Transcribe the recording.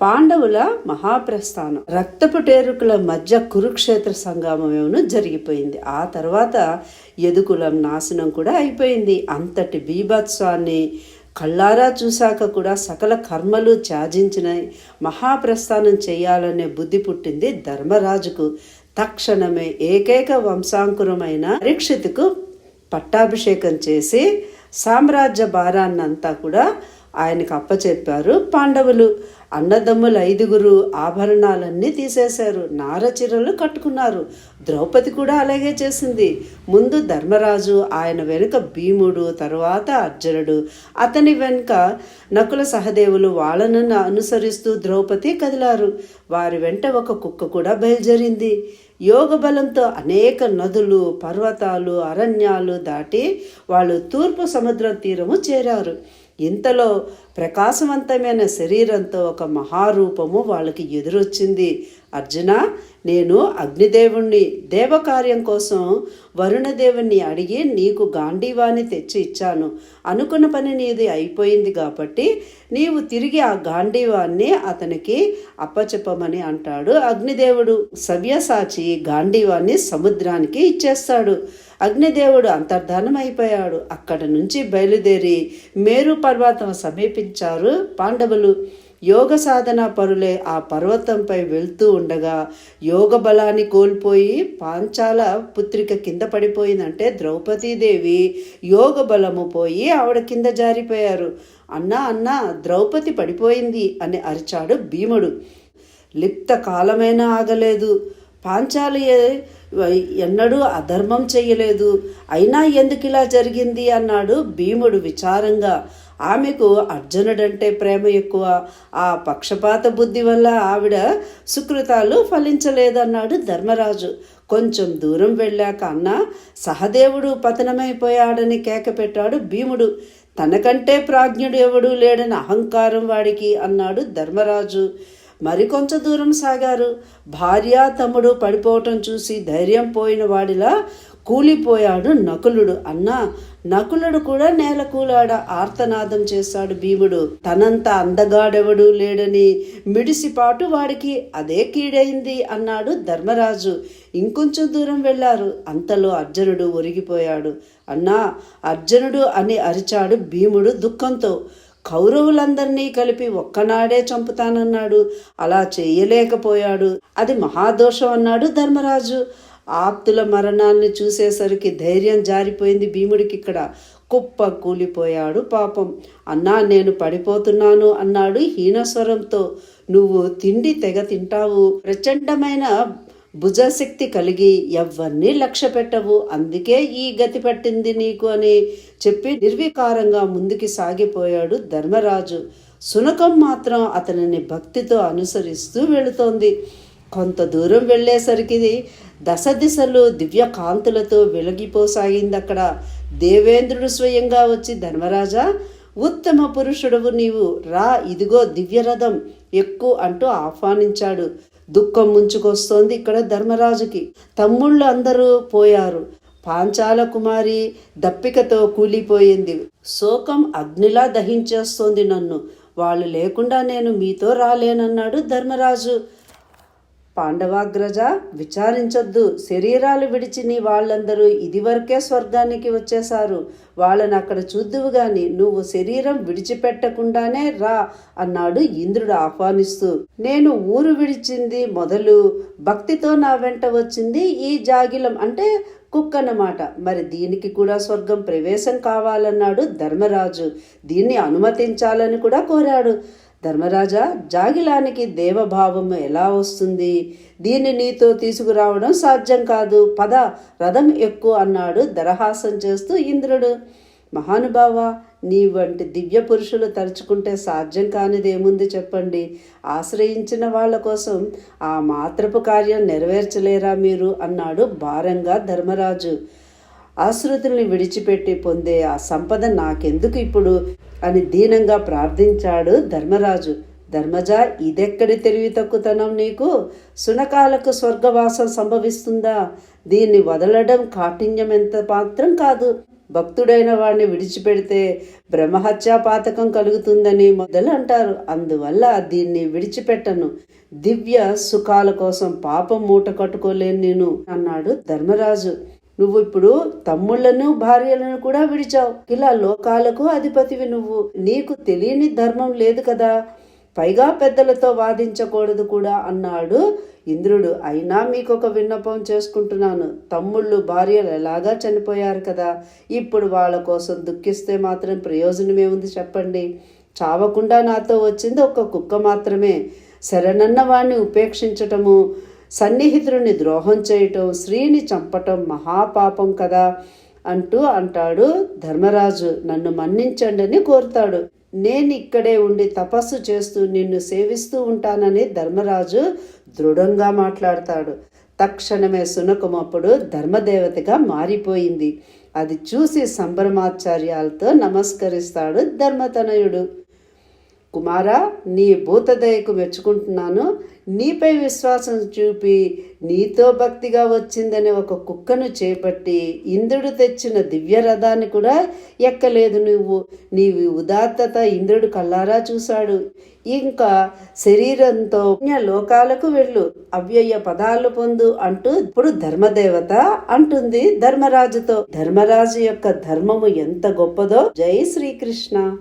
పాండవుల మహాప్రస్థానం. రక్తపుటేరుకుల మధ్య కురుక్షేత్ర సంగమమేమో జరిగిపోయింది. ఆ తర్వాత యదుకులం నాశనం కూడా అయిపోయింది. అంతటి బీభత్సాన్ని కళ్ళారా చూశాక కూడా సకల కర్మలు త్యాజించిన మహాప్రస్థానం చేయాలనే బుద్ధి పుట్టింది ధర్మరాజుకు. తక్షణమే ఏకైక వంశాంకురమైన పరీక్షితుకు పట్టాభిషేకం చేసి సామ్రాజ్య భారాన్నంతా కూడా ఆయనకు అప్పచెప్పారు. పాండవులు అన్నదమ్ములు ఐదుగురు ఆభరణాలన్నీ తీసేశారు. నారచీరలు కట్టుకున్నారు. ద్రౌపది కూడా అలాగే చేసింది. ముందు ధర్మరాజు ఆయన వెనుక భీముడు తరువాత అర్జునుడు. అతని వెనుక నకుల సహదేవులు వాళ్ళను అనుసరిస్తూ ద్రౌపది కదిలారు. వారి వెంట ఒక కుక్క కూడా బయలుదేరింది. యోగ బలంతో అనేక నదులు పర్వతాలు అరణ్యాలు దాటి వాళ్ళు తూర్పు సముద్ర తీరము చేరారు. ఇంతలో ప్రకాశవంతమైన శరీరంతో ఒక మహారూపము వాళ్ళకి ఎదురొచ్చింది. అర్జున నేను అగ్నిదేవుణ్ణి దేవకార్యం కోసం వరుణదేవుణ్ణి అడిగి నీకు గాంధీవాన్ని తెచ్చి ఇచ్చాను. అనుకున్న పని నీది అయిపోయింది కాబట్టి నీవు తిరిగి ఆ గాంధీవాన్ని అతనికి అప్పచెప్పమని అంటాడు అగ్నిదేవుడు. సవ్యసాచి గాంధీవాన్ని సముద్రానికి ఇచ్చేస్తాడు. అగ్నిదేవుడు అంతర్ధానమైపోయాడు. అయిపోయాడు అక్కడ నుంచి బయలుదేరి మేరు పర్వతం సమీపించారు పాండవులు. యోగ సాధన పరులే ఆ పర్వతంపై వెళ్తూ ఉండగా యోగ బలాన్ని కోల్పోయి పాంచాల పుత్రిక కింద పడిపోయిందంటే ద్రౌపదీదేవి యోగ బలము పోయి ఆవిడ కింద జారిపోయారు. అన్నా అన్నా ద్రౌపది పడిపోయింది అని అరిచాడు భీముడు. లిప్త కాలమైనా ఆగలేదు. పాంచాలి ఎన్నడూ అధర్మం చేయలేదు. అయినా ఎందుకు ఇలా జరిగింది? అన్నాడు భీముడు విచారంగా. ఆమెకు అర్జునుడంటే ప్రేమ ఎక్కువ. ఆ పక్షపాత బుద్ధి వల్ల ఆవిడ సుకృతాలు ఫలించలేదన్నాడు ధర్మరాజు. కొంచెం దూరం వెళ్ళాక అన్న సహదేవుడు పతనమైపోయాడని కేక పెట్టాడు భీముడు. తనకంటే ప్రాజ్ఞుడు ఎవడు లేడని అహంకారం వాడికి అన్నాడు ధర్మరాజు. మరికొంత దూరం సాగారు. భార్య తమ్ముడు పడిపోవటం చూసి ధైర్యం పోయిన వాడిలా కూలిపోయాడు నకులుడు. అన్నా నకులుడు కూడా నేల కూలాడ ఆర్తనాదం చేశాడు భీముడు. తనంత అందగాడెవడు లేడని మిడిసిపాటు వాడికి అదే కీడైంది అన్నాడు ధర్మరాజు. ఇంకొంచెం దూరం వెళ్ళారు. అంతలో అర్జునుడు ఒరిగిపోయాడు. అన్నా అర్జునుడు అని అరిచాడు భీముడు దుఃఖంతో. కౌరవులందరినీ కలిపి ఒక్కనాడే చంపుతానన్నాడు. అలా చేయలేకపోయాడు. అది మహాదోషం అన్నాడు ధర్మరాజు. ఆప్తుల మరణాన్ని చూసేసరికి ధైర్యం జారిపోయింది భీముడికి ఇక్కడ కుప్ప కూలిపోయాడు పాపం. అన్నా నేను పడిపోతున్నాను అన్నాడు హీనస్వరంతో. నువ్వు తిండి తెగ తింటావు. ప్రచండమైన భుజశక్తి కలిగి ఎవరిని లక్ష్య పెట్టవు అందుకే ఈ గతి పట్టింది నీకు అని చెప్పి నిర్వికారంగా ముందుకి సాగిపోయాడు ధర్మరాజు. సునకం మాత్రం అతనిని భక్తితో అనుసరిస్తూ వెళుతోంది. కొంత దూరం వెళ్ళేసరికి దశ దిశలు దివ్య కాంతులతో వెలిగిపోసాగింది అక్కడ దేవేంద్రుడు స్వయంగా వచ్చి ధర్మరాజా ఉత్తమ పురుషుడవు నీవు. రా ఇదిగో దివ్యరథం ఎక్కువ అంటూ ఆహ్వానించాడు. దుఃఖం ముంచుకొస్తోంది ఇక్కడ ధర్మరాజుకి. తమ్ముళ్ళు అందరూ పోయారు. పాంచాల కుమారి దప్పికతో కూలిపోయింది. శోకం అగ్నిలా దహించేస్తోంది నన్ను. వాళ్ళు లేకుండా నేను మీతో రాలేనన్నాడు ధర్మరాజు. పాండవాగ్రజ విచారించొద్దు. శరీరాలు విడిచి నీ వాళ్ళందరూ ఇదివరకే స్వర్గానికి వచ్చేశారు. వాళ్ళని అక్కడ చూద్దువు గాని నువ్వు శరీరం విడిచిపెట్టకుండానే రా అన్నాడు ఇంద్రుడు ఆహ్వానిస్తూ. నేను ఊరు విడిచింది మొదలు భక్తితో నా వెంట వచ్చింది ఈ జాగిలం అంటే కుక్క అన్నమాట మరి దీనికి కూడా స్వర్గం ప్రవేశం కావాలన్నాడు ధర్మరాజు. దీన్ని అనుమతించాలని కూడా కోరాడు. ధర్మరాజా జాగిలానికి దేవభావం ఎలా వస్తుంది? దీన్ని నీతో తీసుకురావడం సాధ్యం కాదు. పద రథం ఎక్కువ అన్నాడు దరహాసం చేస్తూ ఇంద్రుడు. మహానుభావ నీ వంటి దివ్య పురుషులు తలుచుకుంటే సాధ్యం కానిదేముంది చెప్పండి. ఆశ్రయించిన వాళ్ళ కోసం ఆ మాత్రపు కార్యం నెరవేర్చలేరా మీరు? అన్నాడు భారంగా ధర్మరాజు. ఆశ్రుతుల్ని విడిచిపెట్టి పొందే ఆ సంపద నాకెందుకు ఇప్పుడు? అని దీనంగా ప్రార్థించాడు ధర్మరాజు. ధర్మజ ఇదెక్కడి తెలివి తక్కుతనం నీకు? సునకాలకు స్వర్గవాసం సంభవిస్తుందా? దీన్ని వదలడం కాఠిన్యం ఎంత మాత్రం కాదు. భక్తుడైన వాడిని విడిచిపెడితే బ్రహ్మహత్యా పాతకం కలుగుతుందని మొదలు అంటారు. అందువల్ల దీన్ని విడిచిపెట్టను. దివ్య సుఖాల కోసం పాపం మూట కట్టుకోలేను నేను అన్నాడు ధర్మరాజు. నువ్వు ఇప్పుడు తమ్ముళ్ళను భార్యలను కూడా విడిచావు. ఇలా లోకాలకు అధిపతివి నువ్వు. నీకు తెలియని ధర్మం లేదు కదా. పైగా పెద్దలతో వాదించకూడదు కూడా అన్నాడు ఇంద్రుడు. అయినా మీకు ఒక విన్నపం చేసుకుంటున్నాను. తమ్ముళ్ళు భార్యలు ఎలాగా చనిపోయారు కదా. ఇప్పుడు వాళ్ళ కోసం దుఃఖిస్తే మాత్రం ప్రయోజనమేముంది చెప్పండి. చావకుండా నాతో వచ్చింది ఒక కుక్క మాత్రమే. శరణన్న వాణ్ణి ఉపేక్షించటము. సన్నిహితుడిని ద్రోహం చేయటం స్త్రీని చంపటం మహాపాపం కదా అంటూ అంటాడు ధర్మరాజు. నన్ను మన్నించండి అని కోరుతాడు. నేను ఇక్కడే ఉండి తపస్సు చేస్తూ నిన్ను సేవిస్తూ ఉంటానని ధర్మరాజు దృఢంగా మాట్లాడతాడు. తక్షణమే సునకం అప్పుడు ధర్మదేవతగా మారిపోయింది. అది చూసి సంభ్రమాచార్యాలతో నమస్కరిస్తాడు ధర్మతనయుడు. కుమారా నీ భూతదయకు మెచ్చుకుంటున్నాను. నీపై విశ్వాసం చూపి నీతో భక్తిగా వచ్చిందనే ఒక కుక్కను చేపట్టి ఇంద్రుడు తెచ్చిన దివ్య రథాన్ని కూడా ఎక్కలేదు నువ్వు. నీవి ఉదాత్తత ఇంద్రుడు కల్లారా చూశాడు. ఇంకా శరీరంతో లోకాలకు వెళ్ళు. అవ్యయ పదాలు పొందు అంటూ ఇప్పుడు ధర్మదేవత అంటుంది ధర్మరాజుతో. ధర్మరాజు యొక్క ధర్మము ఎంత గొప్పదో. జై శ్రీకృష్ణ.